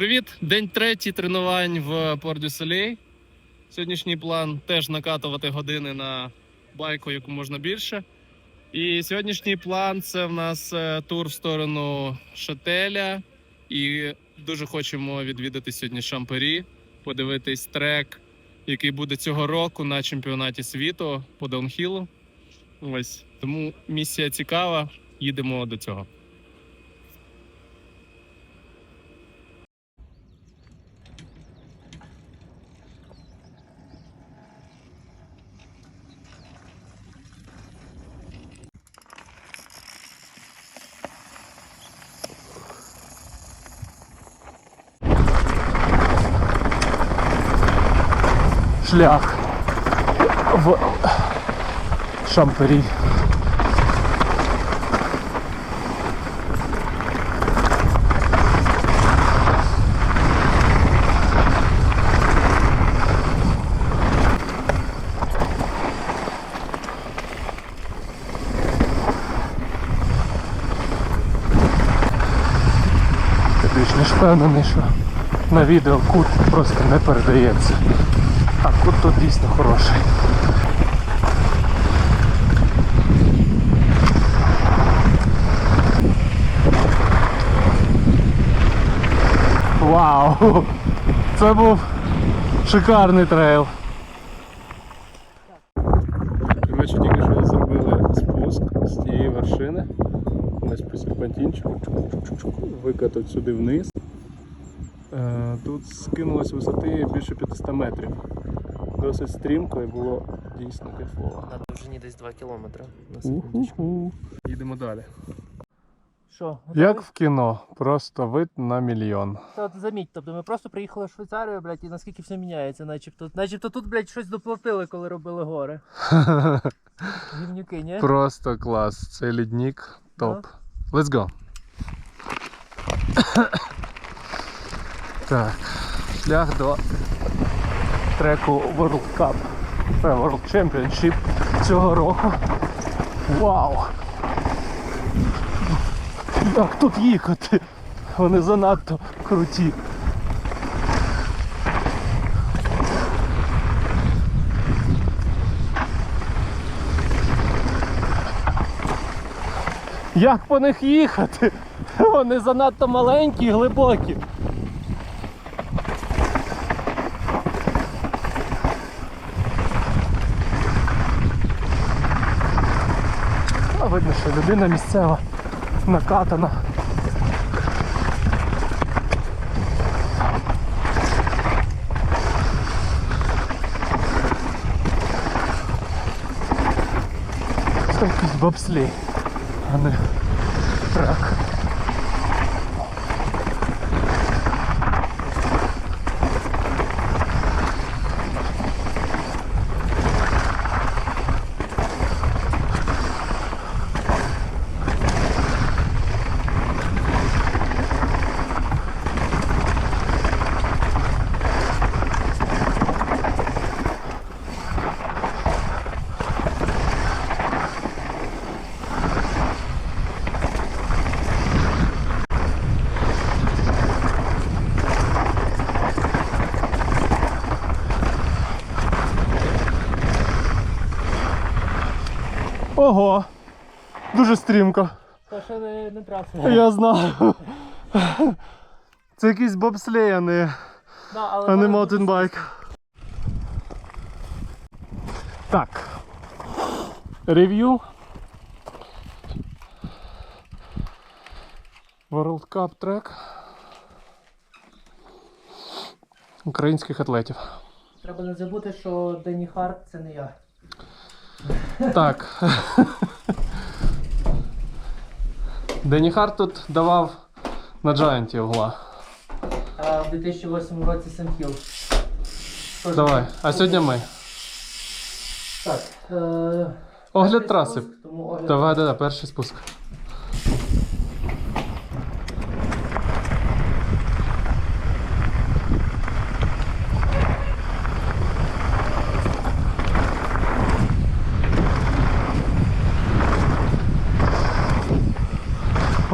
Привіт! День третій тренувань в Солей. Сьогоднішній план теж накатувати години на байку, яку можна більше. І сьогоднішній план це в нас е, тур в сторону Шателя. І дуже хочемо відвідати сьогодні Шампері, подивитись трек, який буде цього року на чемпіонаті світу по даунхілу. Ось тому місія цікава. Їдемо до цього. Шлях в Шампері. Більш ніж впевнений, що на відео кут просто не передається. Кут тут дійсно хороший. Вау! Це був шикарний трейл. Коротше, тільки що зробили спуск з цієї вершини. Ось по. Чук-чук-чук-чук. Викатав сюди вниз. Е, Тут скинулось висоти більше 500 метрів. Досить стрімко і було дійсно кайфово. На довжині десь 2 кілометри на секундочку. Їдемо далі. Що? Як в кіно, просто вид на мільйон. Та от заміть, тобто ми просто приїхали в Швейцарію, блядь, і наскільки все міняється, начебто. Начебто тут, блядь, щось доплатили, коли робили гори. Гівнюки, ні? Просто клас. Цей лідник топ. Let's go. так. Шлях до треку World Cup. Це World Championship цього року. Вау! Як тут їхати? Вони занадто круті. Як по них їхати? Вони занадто маленькі і глибокі. Видно, що людина місцева накатана. Це якийсь бобслей, а не трак. Ого! Дуже стрімко. Та ще не, не трапило. Я знаю. Це якийсь бобслей, а не, Да, але а не маутенбайк. Так. Рев'ю. World Cup трек. Українських атлетів. Треба не забути, що Дені Харт це не я. Так. Дені Харт тут давав на Джайанті угла. А в 2008 році Сенхіл. Давай. А сьогодні ми. Так. Е... Огляд траси. Давай, давай, перший спуск.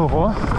Ого.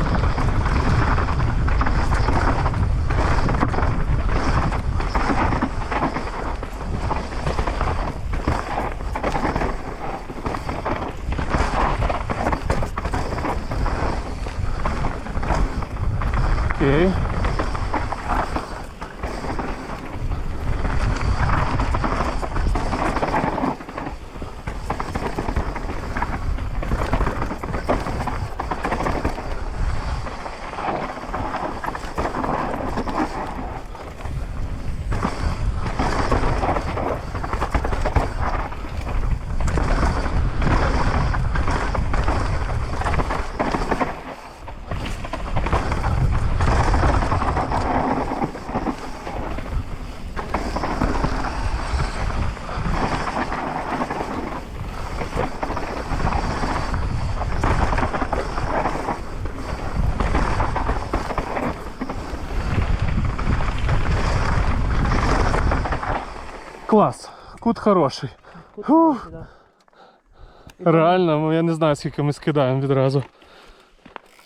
Клас. Кут хороший. Фух. Да. Реально, ну, я не знаю, скільки ми скидаємо відразу.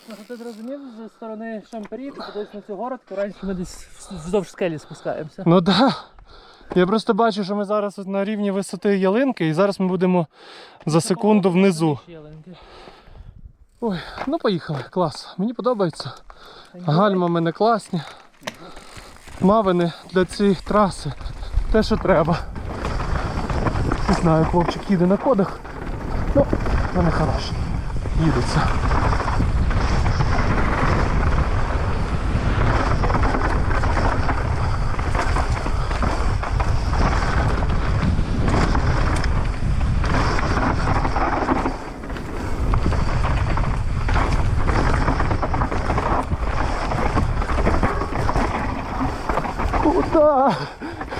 Ну, ти зрозумів, зі сторони Шамперів, подивись на цю город, то раніше ми десь вздовж скелі спускаємося. Ну так. Да. Я просто бачу, що ми зараз на рівні висоти ялинки, і зараз ми будемо за секунду внизу. Ой, ну поїхали, клас. Мені подобається. Гальма мене класні. Мавини для цієї траси. Те, що треба. Не знаю, хлопчик їде на кодах. Ну, мене хороший. Їдеться. Куда?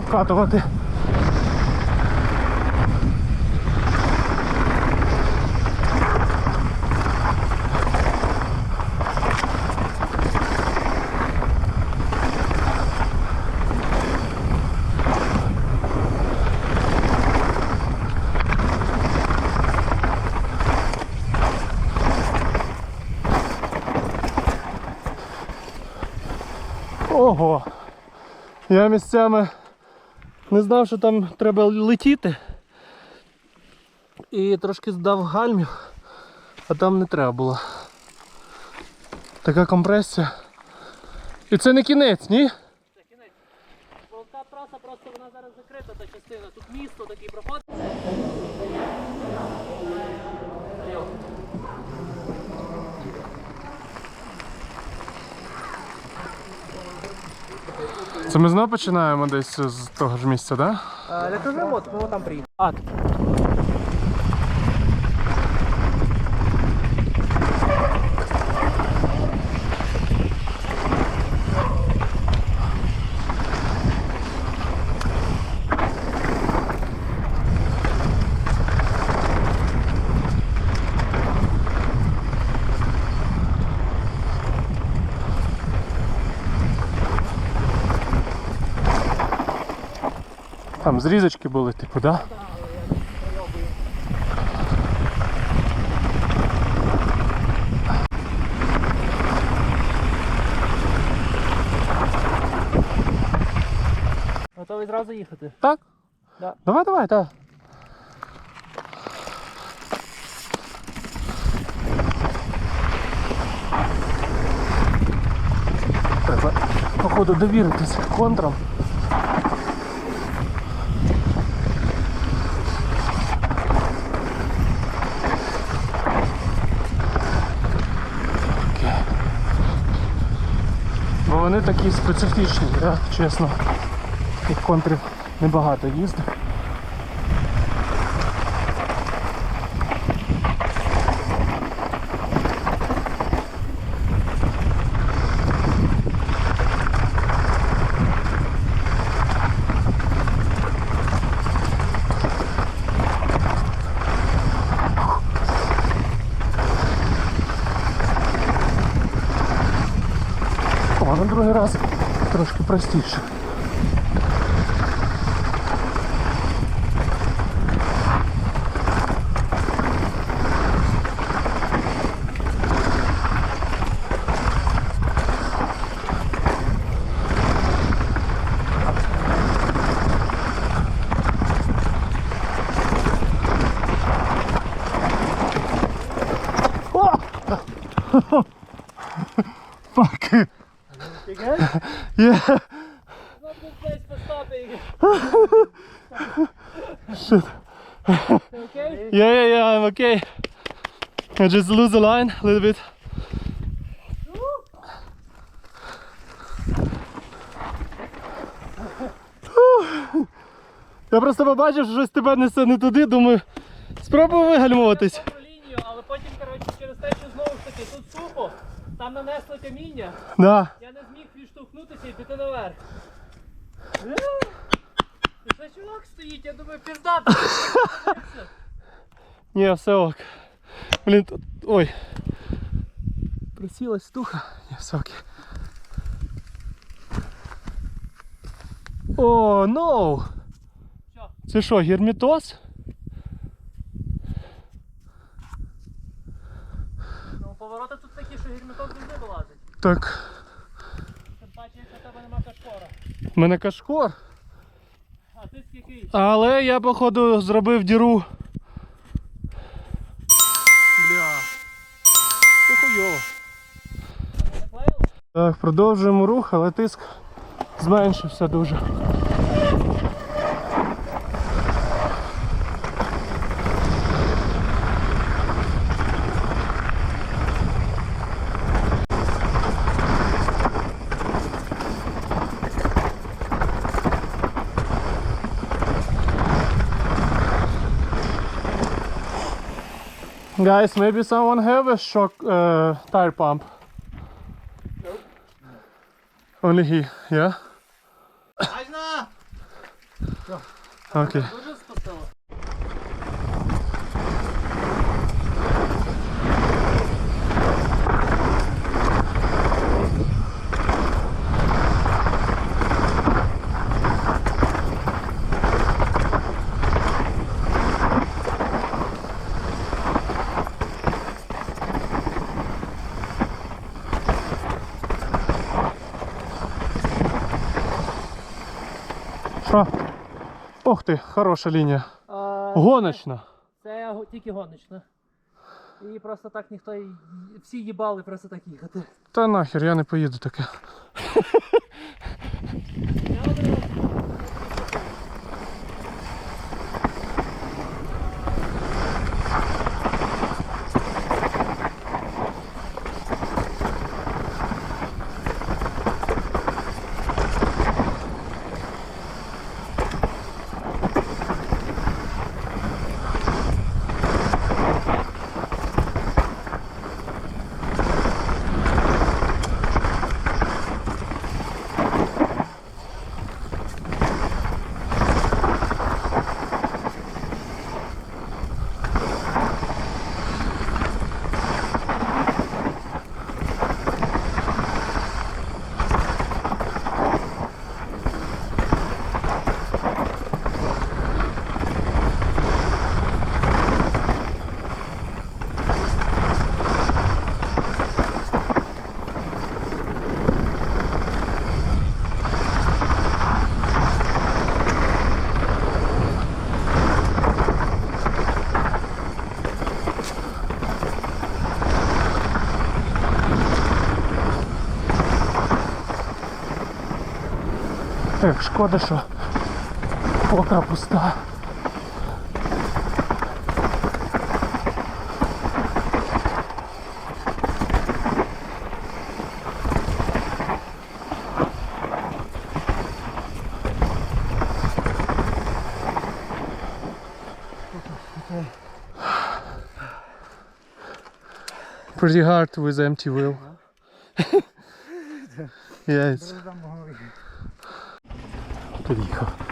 вкатувати. Ого! Я місцями не знав, що там треба летіти. І трошки здав гальмів, а там не треба було. Така компресія. І це не кінець, ні? Це кінець. Бо та траса просто вона зараз закрита, та частина. Тут місто такий проход. Це ми знову починаємо десь з того ж місця, так? Да? Кажу, от, ми там приїхали. Акт. Там зрізочки були, типу, да? Готовий зразу їхати. Так? Да. Давай, давай, так. Треба, походу, довіритись контрам. Вони такі специфічні, я чесно. Тих контрів небагато їздив. Простіше. Fuck. You good? Yeah. Not good place for stopping. Shit. You okay? Yeah, yeah, yeah, I'm okay. I just lose the line a little bit. Я просто побачив, що щось тебе несе не туди, думаю, спробую вигальмуватись. Лінію, але потім, коротше, через те, що знову ж таки тут сухо, там нанесли каміння, Да. я не зміг відштовхнутися і піти наверх. Е, що чувак стоїть, я думаю, піздати. Ні, все ок. Блін, тут. Ой. Присілась стуха. Ні, все окей. О, ноу! Це що, герметоз? Ну, повороти тут такі, що гірміток завжди вилазить. Так, Тим паче, якщо в тебе нема мене кашко. А ти скільки? Але я, походу, зробив діру. Бля. Це хуйово. Так, продовжуємо рух, але тиск зменшився дуже. Guys, maybe someone have a shock uh, tire pump. Only he, yeah? Okay. Ох ти, хороша лінія. А, Гоночна. Це це тільки гоночна. І просто так ніхто всі їбали просто так їхати. Та нахер, я не поїду таке. Ех, шкода, що покра пуста. Pretty hard with empty wheel. yeah, it's 这里一个。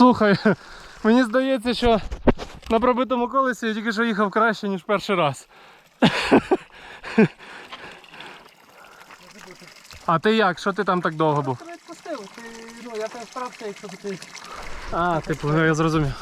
Слухай, мені здається, що на пробитому колесі я тільки що їхав краще, ніж перший раз. А ти як? Що ти там так довго був? Тебе відпустив, ти, ну, я тебе старався, якщо ти... А, типу, я зрозумів.